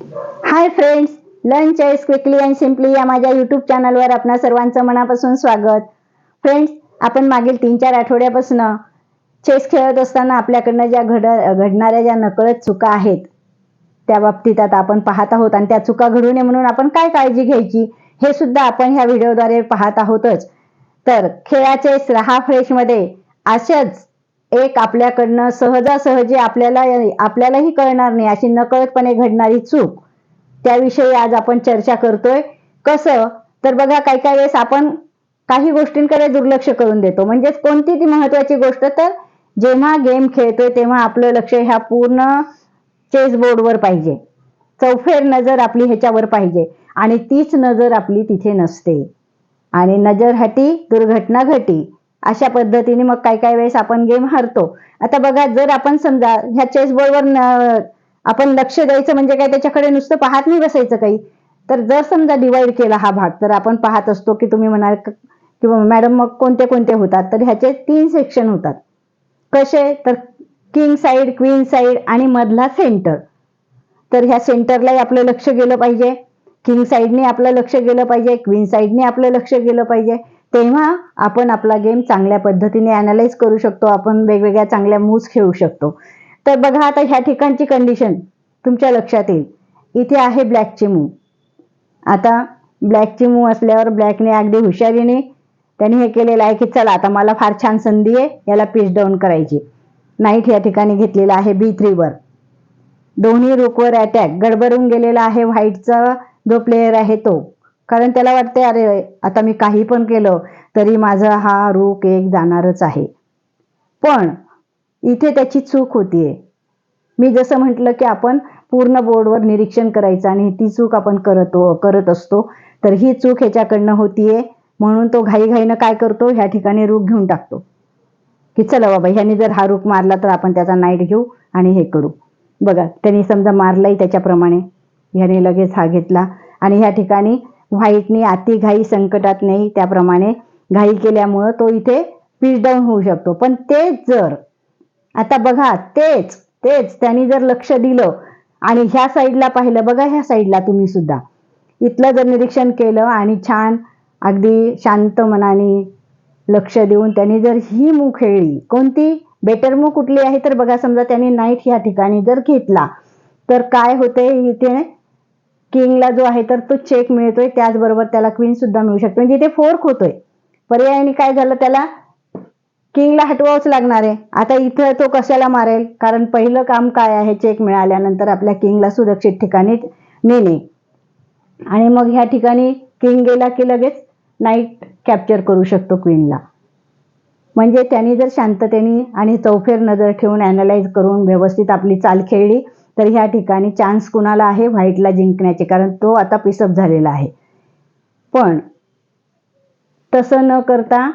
Hi friends lunch ice quickly and simply या माझ्या YouTube चॅनलवर आपणा सर्वांचं मनापासून स्वागत. फ्रेंड्स आपण मागील तीन चार आठवड्यापासून चेस खेळत असताना आपल्याकडनं ज्या घड घडणाऱ्या ज्या नकळत चुका आहेत त्या बाबतीत आता आपण पाहत आहोत आणि त्या चुका घडू नये म्हणून आपण काय काळजी घ्यायची हे सुद्धा आपण ह्या व्हिडिओद्वारे पाहत आहोतच. तर खेळाचे रहा फ्रेशमध्ये अशाच एक आपल्याकडनं सहजासहजी आपल्याला आपल्यालाही कळणार नाही अशी नकळतपणे घडणारी चूक. त्याविषयी आज आपण चर्चा करतोय. कसं? तर बघा काही काही वेळेस आपण काही गोष्टींकडे दुर्लक्ष करून देतो. म्हणजेच कोणती ती महत्वाची गोष्ट? तर जेव्हा गेम खेळतोय तेव्हा आपलं लक्ष ह्या पूर्ण चेस बोर्डवर पाहिजे. चौफेर नजर आपली ह्याच्यावर पाहिजे. आणि तीच नजर आपली तिथे नसते. आणि नजर हटी दुर्घटना घटी. अशा पद्धतीने मग काही काही वेळेस आपण गेम हरतो. आता बघा जर आपण समजा ह्या चेस बोर्डवर आपण लक्ष द्यायचं म्हणजे काय? त्याच्याकडे नुसतं पाहत नाही बसायचं काही. तर जर समजा डिवाइड केला हा भाग तर आपण पाहत असतो की तुम्ही म्हणाल किंवा मॅडम मग कोणते कोणते होतात? तर ह्याचे तीन सेक्शन होतात. कसे? तर किंग साईड क्वीन साईड आणि मधला सेंटर तर ह्या सेंटरलाही आपलं लक्ष गेलं पाहिजे. किंग साईडने आपलं लक्ष गेलं पाहिजे. क्वीन साईडने आपलं लक्ष गेलं पाहिजे. तेव्हा आपण आपला गेम चांगल्या पद्धतीने अनालाइज करू शकतो. आपण वेगवेगळ्या चांगल्या मूव्स खेळू शकतो. तर बघा आता ह्या ठिकाणची कंडिशन तुमच्या लक्षात येईल. इथे आहे ब्लॅकची मूव आता ब्लॅकची मूव असल्यावर ब्लॅकने अगदी हुशारीने त्यांनी हे केलेलं आहे की चला आता मला फार छान संधी आहे याला पिच डाऊन करायची. नाईट या ठिकाणी घेतलेला आहे बी थ्रीवर दोन्ही रुकवर अटॅक गडबडून गेलेला आहे व्हाईटचा जो प्लेयर आहे तो. कारण त्याला वाटते अरे आता मी काही पण केलं तरी माझा हा रूक एक जाणारच आहे. पण इथे त्याची चूक होतीये. मी जसं म्हटलं की आपण पूर्ण बोर्डवर निरीक्षण करायचं आणि ती चूक आपण करतो करत असतो तर ही चूक ह्याच्याकडनं होतीये. म्हणून तो घाईघाईनं काय करतो? ह्या ठिकाणी रूप घेऊन टाकतो. की चला बाबा ह्याने जर हा रूप मारला तर आपण त्याचा नाईट घेऊ आणि हे करू. बघा त्यांनी समजा मारलाही त्याच्याप्रमाणे. ह्याने लगेच हा घेतला आणि ह्या ठिकाणी व्हाईटनी अति घाई संकटात नाही त्याप्रमाणे घाई केल्यामुळं तो इथे पीच डाऊन होऊ शकतो. पण तेच जर आता बघा तेच तेच त्यांनी जर लक्ष दिलं आणि ह्या साईडला पाहिलं बघा ह्या साईडला तुम्ही सुद्धा. इथलं जर निरीक्षण केलं आणि छान अगदी शांत मनाने लक्ष देऊन त्यांनी जर ही मूग खेळली कोणती? बेटर मूग कुठली आहे? तर बघा समजा त्यांनी नाईट ह्या ठिकाणी जर घेतला तर काय होते इथे? किंगला जो आहे तर तो चेक मिळतोय. त्याचबरोबर त्याला क्वीन सुद्धा मिळू शकतो. म्हणजे इथे फोर्क होतोय. पर्यायाने काय झालं त्याला? किंगला हटवावंच लागणार आहे. आता इथं तो कशाला मारेल? कारण पहिलं काम काय आहे? चेक मिळाल्यानंतर आपल्या किंगला सुरक्षित ठिकाणी नेणे. आणि मग ह्या ठिकाणी किंग गेला की लगेच नाईट कॅप्चर करू शकतो क्वीनला म्हणजे त्यांनी जर शांततेने आणि चौफेर नजर ठेवून अॅनालाइज करून व्यवस्थित आपली चाल खेळली तर ह्या ठिकाणी चान्स कुणाला आहे? व्हाईटला जिंकण्याचे कारण तो आता पिसअप झालेला आहे. पण तसं न करता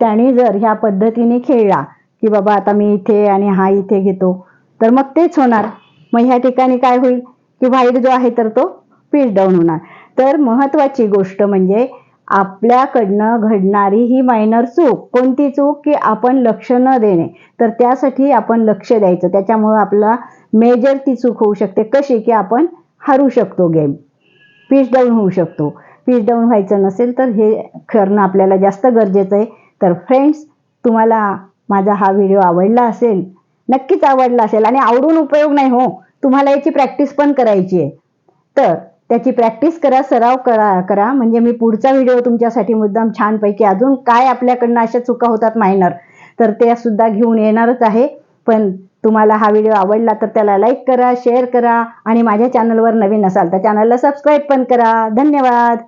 त्याने जर ह्या पद्धतीने खेळला की बाबा आता मी इथे आणि हा इथे घेतो तर मग तेच होणार. मग ह्या ठिकाणी काय होईल? की व्हाईट जो आहे तर तो पीस डाऊन होणार. तर महत्वाची गोष्ट म्हणजे आपल्याकडनं घडणारी ही मायनर चूक कोणती चूक की आपण लक्ष न देणे तर त्यासाठी आपण लक्ष द्यायचं. त्याच्यामुळं आपला मेजर ती चूक होऊ शकते. कशी? की आपण हरू शकतो गेम पीच डाऊन होऊ शकतो. पीच डाऊन व्हायचं नसेल तर हे करणं आपल्याला जास्त गरजेचं आहे. तर फ्रेंड्स तुम्हाला माझा हा व्हिडिओ आवडला असेल नक्कीच आवडला असेल. आणि आवडून उपयोग नाही हो. तुम्हाला याची प्रॅक्टिस पण करायची आहे. तर त्याची प्रॅक्टिस करा सराव करा करा. म्हणजे मी पुढचा व्हिडिओ तुमच्यासाठी मुद्दाम छानपैकी अजून काय आपल्याकडनं अशा चुका होतात मायनर तर ते सुद्धा घेऊन येणारच आहे. पण तुम्हाला हा व्हिडिओ आवडला तर त्याला लाईक करा शेअर करा आणि माझ्या चॅनलवर नवीन असाल तर चॅनलला सबस्क्राईब पण करा. धन्यवाद!